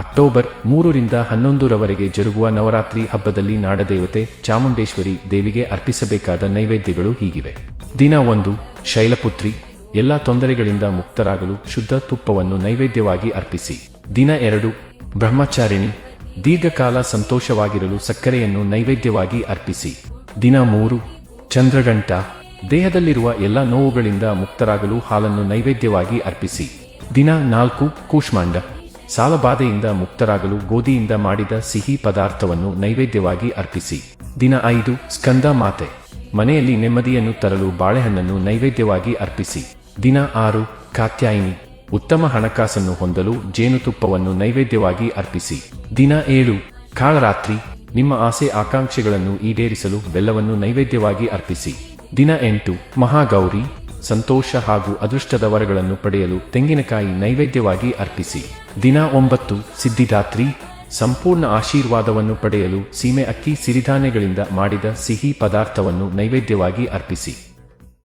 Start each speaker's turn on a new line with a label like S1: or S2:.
S1: October ಮೂರರಿಂದ ಹನ್ನೊಂದರವರೆಗೆ ಜರುಗುವ ನವರಾತ್ರಿ ಹಬ್ಬದಲ್ಲಿ ನಾಡದೇವತೆ ಚಾಮುಂಡೇಶ್ವರಿ ದೇವಿಗೆ ಅರ್ಪಿಸಬೇಕಾದ ನೈವೇದ್ಯಗಳು ಹೀಗಿವೆ. ದಿನ ಒಂದು, ಶೈಲಪುತ್ರಿ, ಎಲ್ಲ ತೊಂದರೆಗಳಿಂದ ಮುಕ್ತರಾಗಲು ಶುದ್ಧ ತುಪ್ಪವನ್ನು ನೈವೇದ್ಯವಾಗಿ ಅರ್ಪಿಸಿ. ದಿನ ಎರಡು, ಬ್ರಹ್ಮಚಾರಿಣಿ, ದೀರ್ಘಕಾಲ ಸಂತೋಷವಾಗಿರಲು ಸಕ್ಕರೆಯನ್ನು ನೈವೇದ್ಯವಾಗಿ ಅರ್ಪಿಸಿ. ದಿನ ಮೂರು, ಚಂದ್ರಗಂಟ, ದೇಹದಲ್ಲಿರುವ ಎಲ್ಲ ನೋವುಗಳಿಂದ ಮುಕ್ತರಾಗಲು ಹಾಲನ್ನು ನೈವೇದ್ಯವಾಗಿ ಅರ್ಪಿಸಿ. ದಿನ ನಾಲ್ಕು, ಕೂಷ್ಮಾಂಡ. ಸಾಲಬಾಧೆಯಿಂದ ಮುಕ್ತರಾಗಲು ಗೋಧಿಯಿಂದ ಮಾಡಿದ ಸಿಹಿ ಪದಾರ್ಥವನ್ನು ನೈವೇದ್ಯವಾಗಿ ಅರ್ಪಿಸಿ. ದಿನ ಐದು, ಸ್ಕಂದ ಮಾತೆ. ಮನೆಯಲ್ಲಿ ನೆಮ್ಮದಿಯನ್ನು ತರಲು ಬಾಳೆಹಣ್ಣನ್ನು ನೈವೇದ್ಯವಾಗಿ ಅರ್ಪಿಸಿ. ದಿನ ಆರು, ಕಾತ್ಯಾಯಿನಿ. ಉತ್ತಮ ಹಣಕಾಸನ್ನು ಹೊಂದಲು ಜೇನುತುಪ್ಪವನ್ನು ನೈವೇದ್ಯವಾಗಿ ಅರ್ಪಿಸಿ. ದಿನ ಏಳು, ಕಾಳರಾತ್ರಿ. ನಿಮ್ಮ ಆಸೆ ಆಕಾಂಕ್ಷೆಗಳನ್ನು ಈಡೇರಿಸಲು ಬೆಲ್ಲವನ್ನು ನೈವೇದ್ಯವಾಗಿ ಅರ್ಪಿಸಿ. ದಿನ ಎಂಟು, ಮಹಾಗೌರಿ. ಸಂತೋಷ ಹಾಗೂ ಅದೃಷ್ಟದ ವರಗಳನ್ನು ಪಡೆಯಲು ತೆಂಗಿನಕಾಯಿ ನೈವೇದ್ಯವಾಗಿ ಅರ್ಪಿಸಿ. ದಿನ ಒಂಬತ್ತು ಸಿದ್ಧಿದಾತ್ರಿ ಸಂಪೂರ್ಣ ಆಶೀರ್ವಾದವನ್ನು ಪಡೆಯಲು ಸೀಮೆ ಅಕ್ಕಿ ಸಿರಿಧಾನ್ಯಗಳಿಂದ ಮಾಡಿದ ಸಿಹಿ ಪದಾರ್ಥವನ್ನು ನೈವೇದ್ಯವಾಗಿ ಅರ್ಪಿಸಿ.